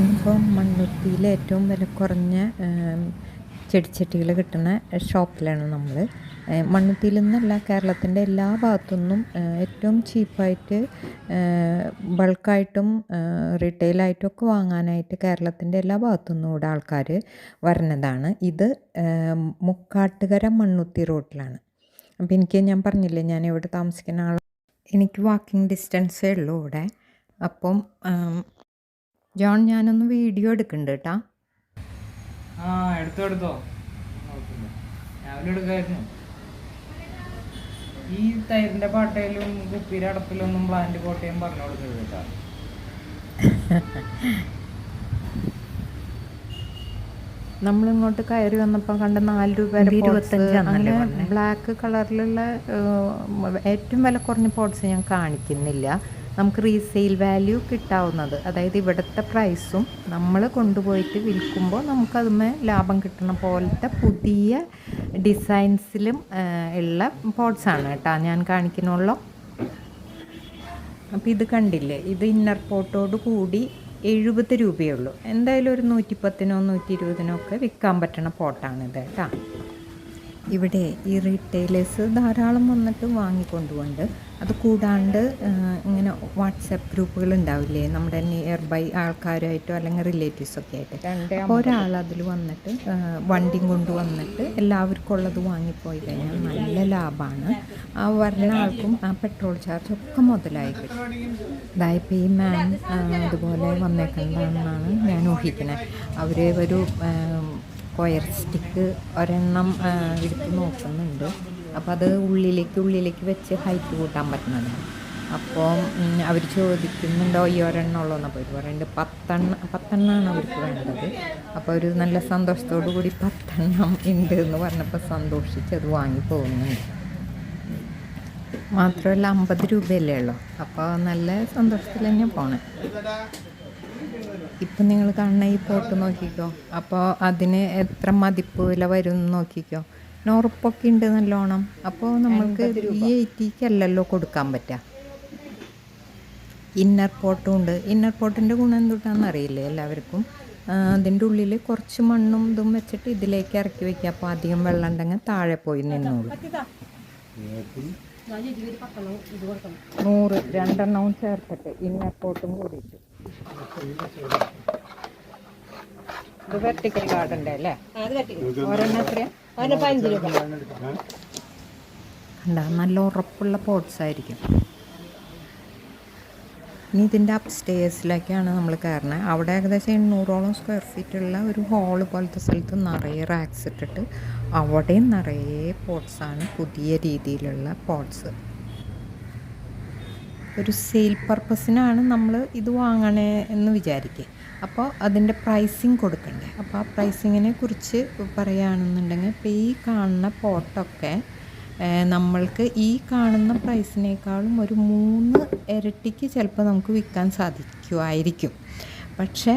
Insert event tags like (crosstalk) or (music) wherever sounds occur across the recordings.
ഇന്നിപ്പോൾ മണ്ണുത്തിയിൽ ഏറ്റവും വില കുറഞ്ഞ ചെടിച്ചട്ടികൾ കിട്ടുന്ന ഷോപ്പിലാണ് നമ്മൾ. മണ്ണുത്തിയിൽ നിന്നല്ല കേരളത്തിന്റെ എല്ലാ ഭാഗത്തുനിന്നും ഏറ്റവും ചീപ്പായിട്ട് ബൾക്കായിട്ടും റീറ്റെയിലായിട്ടും ഒക്കെ വാങ്ങാനായിട്ട് കേരളത്തിന്റെ എല്ലാ ഭാഗത്തുനിന്നും ഇവിടെ ആൾക്കാർ വരുന്നതാണ്. ഇത് മുക്കാട്ടുകര മണ്ണുത്തി റോഡിലാണ് അപ്പോൾ എനിക്ക് ഞാൻ പറഞ്ഞില്ലേ ഞാൻ ഇവിടെ താമസിക്കുന്ന ആൾ എനിക്ക് വാക്കിംഗ് ഡിസ്റ്റൻസേ ഉള്ളൂ ഇവിടെ. അപ്പം ജോൺ ഞാനൊന്ന് വീഡിയോ എടുക്കുന്നുണ്ട് കേട്ടാ ആ എടുത്തോ എടുത്തോ. കുഴപ്പമില്ല രാവിലെ എടുക്കായിരുന്നു. ഈ തൈരിന്റെ പാട്ടയിലും കുപ്പിയുടെ അടപ്പിലൊന്നും പ്ലാന്റ് കോട്ടയം പറഞ്ഞു കൊടുക്കരുത് കേട്ടാ (laughs) നമ്മളിങ്ങോട്ട് കയറി വന്നപ്പോൾ കണ്ട നാല് രൂപ അങ്ങനെ ബ്ലാക്ക് കളറിലുള്ള ഏറ്റവും വില കുറഞ്ഞ പോട്ട്സ് ഞാൻ കാണിക്കുന്നില്ല. നമുക്ക് റീസെയിൽ വാല്യൂ കിട്ടാവുന്നത്. അതായത് ഇവിടുത്തെ പ്രൈസും നമ്മൾ കൊണ്ടുപോയിട്ട് വിൽക്കുമ്പോൾ നമുക്കതുമേ ലാഭം കിട്ടുന്ന പോലത്തെ പുതിയ ഡിസൈൻസിലും ഉള്ള പോട്ട്സാണ് കേട്ടോ ഞാൻ കാണിക്കുന്നുള്ളൂ. അപ്പോൾ ഇത് കണ്ടില്ലേ? ഇത് ഇന്നർ പോട്ടോട് കൂടി എഴുപത് രൂപയേ ഉള്ളൂ. എന്തായാലും ഒരു നൂറ്റിപ്പത്തിനോ നൂറ്റി ഇരുപതിനോ ഒക്കെ വിൽക്കാൻ പറ്റുന്ന പോട്ടാണിത് കേട്ടോ. ഇവിടെ ഈ റീറ്റെയിലേഴ്സ് ധാരാളം വന്നിട്ട് വാങ്ങിക്കൊണ്ടുപോകുന്നുണ്ട് അത് കൂടാണ്ട് ഇങ്ങനെ വാട്സപ്പ് ഗ്രൂപ്പുകൾ ഉണ്ടാവില്ലേ? നമ്മുടെ നിയർ ബൈ ആൾക്കാരുമായിട്ടോ അല്ലെങ്കിൽ റിലേറ്റീവ്സൊക്കെ ആയിട്ട്. അപ്പോൾ ഒരാൾ അതിൽ വന്നിട്ട് വണ്ടിയും കൊണ്ട് വന്നിട്ട് എല്ലാവർക്കും ഉള്ളത് വാങ്ങിപ്പോയി കഴിഞ്ഞാൽ നല്ല ലാഭമാണ് ആ വരുന്ന ആൾക്കും ആ പെട്രോൾ ചാർജ് ഒക്കെ മുതലായി കിട്ടും. അതായത് ഈ മാം അതുപോലെ വന്നേക്കുന്നതാണെന്നാണ് ഞാൻ ഊഹിക്കുന്നത് അവർ ഒരു കൊയർ സ്റ്റിക്ക് ഒരെണ്ണം എടുത്ത് നോക്കുന്നുണ്ട്. അപ്പോൾ അത് ഉള്ളിലേക്ക് ഉള്ളിലേക്ക് വെച്ച് ഹൈറ്റ് കൂട്ടാൻ പറ്റുന്നതാണ്. അപ്പോൾ അവർ ചോദിക്കുന്നുണ്ടോ ഈ ഒരെണ്ണം ഉള്ളൂ എന്നപ്പോൾ അവർ പറയുന്നുണ്ട് പത്തെണ്ണ പത്തെണ്ണമാണ് അവർക്ക് വേണ്ടത്. അപ്പോൾ ഒരു നല്ല സന്തോഷത്തോടു കൂടി പത്തെണ്ണം ഉണ്ട് എന്ന് പറഞ്ഞപ്പോൾ സന്തോഷിച്ച് അത് വാങ്ങി പോകുന്നുണ്ട്. മാത്രമല്ല അമ്പത് രൂപയല്ലേ ഉള്ളൂ. അപ്പോൾ നല്ല സന്തോഷത്തിൽ തന്നെ പോണേ. ഇപ്പം നിങ്ങൾ കാണുന്ന ഈ പോട്ട് നോക്കിക്കോ. അപ്പോൾ അതിന് എത്ര മതിപ്പ് വില വരും എന്ന് നോക്കിക്കോ നോറുപ്പൊക്കെ ഉണ്ട് നല്ലോണം. അപ്പോൾ നമ്മൾക്ക് ഈ എയ്റ്റിക്കല്ലല്ലോ കൊടുക്കാൻ പറ്റുക. ഇന്നർ പോട്ടും ഉണ്ട്. ഇന്നർ പോട്ടിന്റെ ഗുണം എന്തുട്ടാന്ന് അറിയില്ലേ എല്ലാവർക്കും? അതിന്റെ ഉള്ളിൽ കുറച്ച് മണ്ണും ഇതും വെച്ചിട്ട് ഇതിലേക്ക് ഇറക്കി വെക്കുക. അപ്പോൾ അധികം വെള്ളം ഉണ്ടെങ്കിൽ താഴെ പോയി നിന്നോളൂ. നൂറ് രണ്ടെണ്ണവും ചേർത്തിട്ട് ഇന്നർ പോട്ടും കൂടിയിട്ട്. ഇത് വെർട്ടിക്കൽ ഗാർഡന്റെ അല്ലേ? ഒരെണ്ണം രൂപ. കണ്ട നല്ല ഉറപ്പുള്ള പോട്ട്സ് ആയിരിക്കും. ഇനി ഇതിന്റെ അപ്സ്റ്റേഴ്സിലേക്കാണ് നമ്മൾ കയറുന്നത് അവിടെ ഏകദേശം എണ്ണൂറോളം സ്ക്വയർ ഫീറ്റുള്ള ഒരു ഹാൾ പോലത്തെ സ്ഥലത്ത് നിറയെ റാക്സ് ഇട്ടിട്ട് അവിടെയും നിറയെ പോട്ട്സാണ് പുതിയ രീതിയിലുള്ള പോട്ട്സ് ഒരു സെയിൽ പർപ്പസിനാണ് നമ്മൾ ഇത് വാങ്ങണേ എന്ന് വിചാരിക്കുക അപ്പോൾ അതിന്റെ പ്രൈസിങ് കൊടുക്കണ്ടേ. അപ്പോൾ ആ പ്രൈസിങ്ങിനെ കുറിച്ച് പറയുകയാണെന്നുണ്ടെങ്കിൽ ഇപ്പോൾ ഈ കാണുന്ന പോട്ടൊക്കെ നമ്മൾക്ക് ഈ കാണുന്ന പ്രൈസിനേക്കാളും ഒരു മൂന്ന് ഇരട്ടിക്ക് ചിലപ്പോൾ നമുക്ക് വിൽക്കാൻ സാധിക്കുമായിരിക്കും പക്ഷേ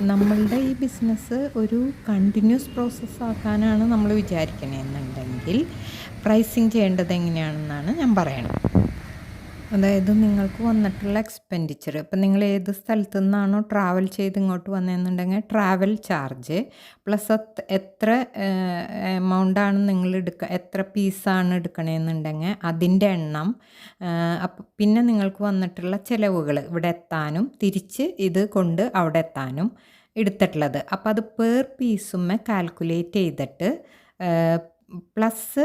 നമ്മളുടെ ഈ ബിസിനസ് ഒരു കണ്ടിന്യൂസ് പ്രോസസ്സ് ആക്കാനാണ് നമ്മൾ വിചാരിക്കണമെന്നുണ്ടെങ്കിൽ പ്രൈസിങ് ചെയ്യേണ്ടത് എങ്ങനെയാണെന്നാണ് ഞാൻ പറയുന്നത് അതായത് നിങ്ങൾക്ക് വന്നിട്ടുള്ള എക്സ്പെൻഡിച്ചർ ഇപ്പം നിങ്ങൾ ഏത് സ്ഥലത്തു നിന്നാണോ ട്രാവൽ ചെയ്ത് ഇങ്ങോട്ട് വന്നതെന്നുണ്ടെങ്കിൽ ട്രാവൽ ചാർജ് പ്ലസ് എത്ര എമൗണ്ടാണ് നിങ്ങൾ എടുക്കുക എത്ര പീസാണ് എടുക്കണമെന്നുണ്ടെങ്കിൽ അതിന്റെ എണ്ണം അപ്പം പിന്നെ നിങ്ങൾക്ക് വന്നിട്ടുള്ള ചിലവുകൾ ഇവിടെ എത്താനും തിരിച്ച് ഇത് കൊണ്ട് അവിടെ എത്താനും എടുത്തിട്ടുള്ളത്. അപ്പോൾ അത് പേർ പീസുമ്മെ കാൽക്കുലേറ്റ് ചെയ്തിട്ട് പ്ലസ്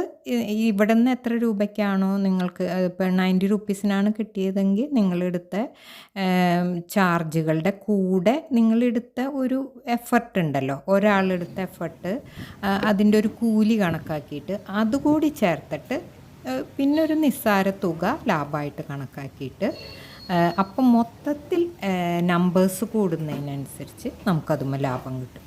ഇവിടെ നിന്ന് എത്ര രൂപയ്ക്കാണോ നിങ്ങൾക്ക് ഇപ്പോൾ നയന്റി റുപ്പീസിനാണ് കിട്ടിയതെങ്കിൽ നിങ്ങളെടുത്ത ചാർജുകളുടെ കൂടെ നിങ്ങളെടുത്ത ഒരു എഫർട്ട് ഉണ്ടല്ലോ. ഒരാളെടുത്ത എഫർട്ട് അതിന്റെ ഒരു കൂലി കണക്കാക്കിയിട്ട് അതുകൂടി ചേർത്തിട്ട് പിന്നെ ഒരു നിസ്സാര തുക ലാഭമായിട്ട് കണക്കാക്കിയിട്ട് അപ്പം മൊത്തത്തിൽ നമ്പേഴ്സ് കൂടുന്നതിനനുസരിച്ച് നമുക്കതുമ്പോൾ ലാഭം കിട്ടും.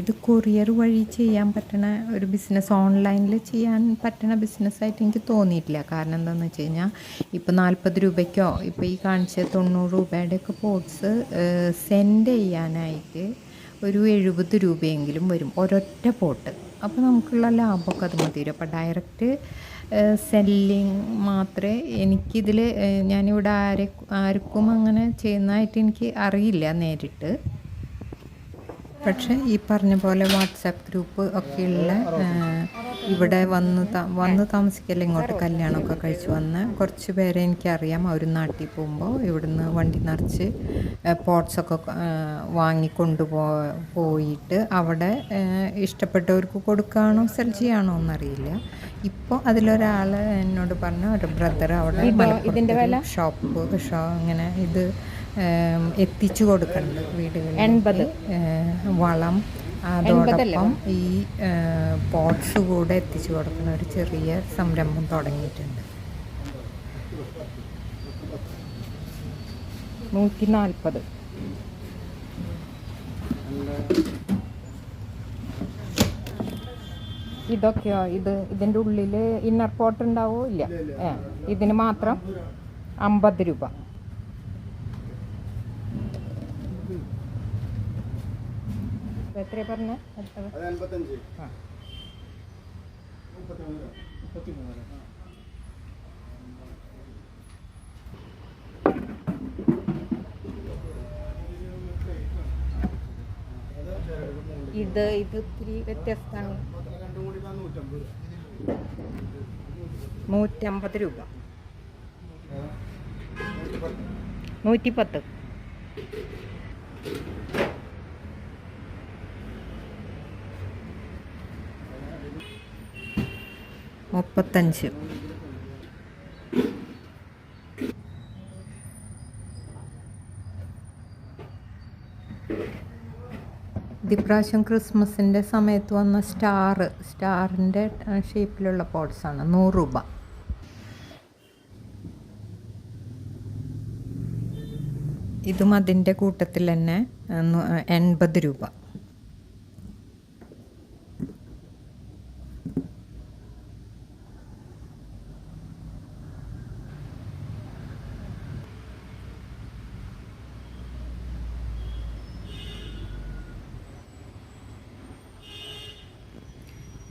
ഇത് കൊറിയർ വഴി ചെയ്യാൻ പറ്റണ ഒരു ബിസിനസ് ഓൺലൈനിൽ ചെയ്യാൻ പറ്റണ ബിസിനസ്സായിട്ട് എനിക്ക് തോന്നിയിട്ടില്ല. കാരണം എന്താണെന്ന് വെച്ച് കഴിഞ്ഞാൽ ഇപ്പോൾ നാൽപ്പത് രൂപയ്ക്കോ ഇപ്പോൾ ഈ കാണിച്ച തൊണ്ണൂറ് രൂപയുടെയൊക്കെ പോട്ട്സ് സെൻഡ് ചെയ്യാനായിട്ട് ഒരു എഴുപത് രൂപയെങ്കിലും വരും. ഒരൊറ്റ പോട്ട് അപ്പോൾ നമുക്കുള്ള ലാഭമൊക്കെ അത് മതി വരും. അപ്പോൾ ഡയറക്റ്റ് സെല്ലിങ് മാത്രമേ എനിക്കിതിൽ ഞാനിവിടെ ആരെ ആർക്കും അങ്ങനെ ചെയ്യുന്നതായിട്ട് എനിക്ക് അറിയില്ല നേരിട്ട്. പക്ഷേ ഈ പറഞ്ഞ പോലെ വാട്സാപ്പ് ഗ്രൂപ്പ് ഒക്കെയുള്ള ഉള്ള ഇവിടെ വന്ന് താ- വന്ന് താമസിക്കല്ല ഇങ്ങോട്ട് കല്യാണമൊക്കെ കഴിച്ച് വന്ന്. കുറച്ച് പേരെ എനിക്കറിയാം. അവർ നാട്ടിൽ പോകുമ്പോൾ ഇവിടുന്ന് വണ്ടി നിറച്ച് പോട്ട്സൊക്കെ വാങ്ങിക്കൊണ്ടു പോയിട്ട് അവിടെ ഇഷ്ടപ്പെട്ടവർക്ക് കൊടുക്കുകയാണോ സെൽ ചെയ്യാണോ എന്നറിയില്ല. ഇപ്പോൾ അതിലൊരാൾ എന്നോട് പറഞ്ഞു ഒരു ബ്രദർ അവിടെ ഷോപ്പ് ഷോ ഇങ്ങനെ ഇത് എത്തിച്ചു കൊടുക്കുന്നുണ്ട് വീടുകളിൽ. എൺപത്. വളം അതോടൊപ്പം ഈ പോട്ട്സ് കൂടെ എത്തിച്ചു കൊടുക്കുന്ന ഒരു ചെറിയ സംരംഭം തുടങ്ങിയിട്ടുണ്ട്. നൂറ്റി നാൽപ്പത് ഇതൊക്കെയോ? ഇത് ഇതിന്റെ ഉള്ളിൽ ഇന്നർ പോട്ട് ഉണ്ടാവോ? ഇല്ല. ഇതിന് മാത്രം അമ്പത് രൂപ. എത്ര പറഞ്ഞ? ഇത് ഇത് ഇത്തിരി വ്യത്യസ്തമാണ്. നൂറ്റമ്പത് രൂപ. നൂറ്റി മുപ്പത്തഞ്ച്. ഇതിപ്രാവശ്യം ക്രിസ്മസിന്റെ സമയത്ത് വന്ന സ്റ്റാർ സ്റ്റാറിന്റെ ഷേപ്പിലുള്ള പോട്ട്സാണ് നൂറ് രൂപ. ഇതും അതിന്റെ കൂട്ടത്തിൽ തന്നെ എൺപത് രൂപ.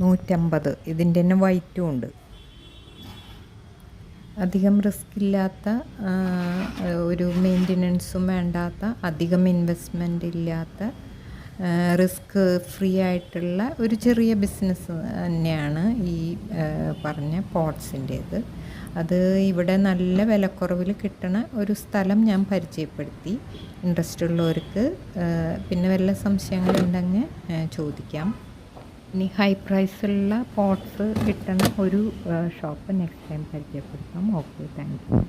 നൂറ്റമ്പത്. ഇതിന്റെ തന്നെ വൈറ്റും ഉണ്ട്. അധികം റിസ്ക് ഇല്ലാത്ത ഒരു മെയിന്റനൻസും വേണ്ടാത്ത അധികം ഇൻവെസ്റ്റ്മെന്റ് ഇല്ലാത്ത റിസ്ക് ഫ്രീ ആയിട്ടുള്ള ഒരു ചെറിയ ബിസിനസ് തന്നെയാണ് ഈ പറഞ്ഞ പോട്ട്സിന്റേത്. അത് ഇവിടെ നല്ല വിലക്കുറവിൽ കിട്ടണ ഒരു സ്ഥലം ഞാൻ പരിചയപ്പെടുത്തി. ഇൻട്രസ്റ്റ് ഉള്ളവർക്ക് പിന്നെ വല്ല സംശയങ്ങളുണ്ടെങ്കിൽ ചോദിക്കാം. ഇനി ഹൈ പ്രൈസുള്ള പോട്ട്സ് കിട്ടുന്ന ഒരു ഷോപ്പ് നെക്സ്റ്റ് ടൈം പരിചയപ്പെടുത്താം. Okay thank you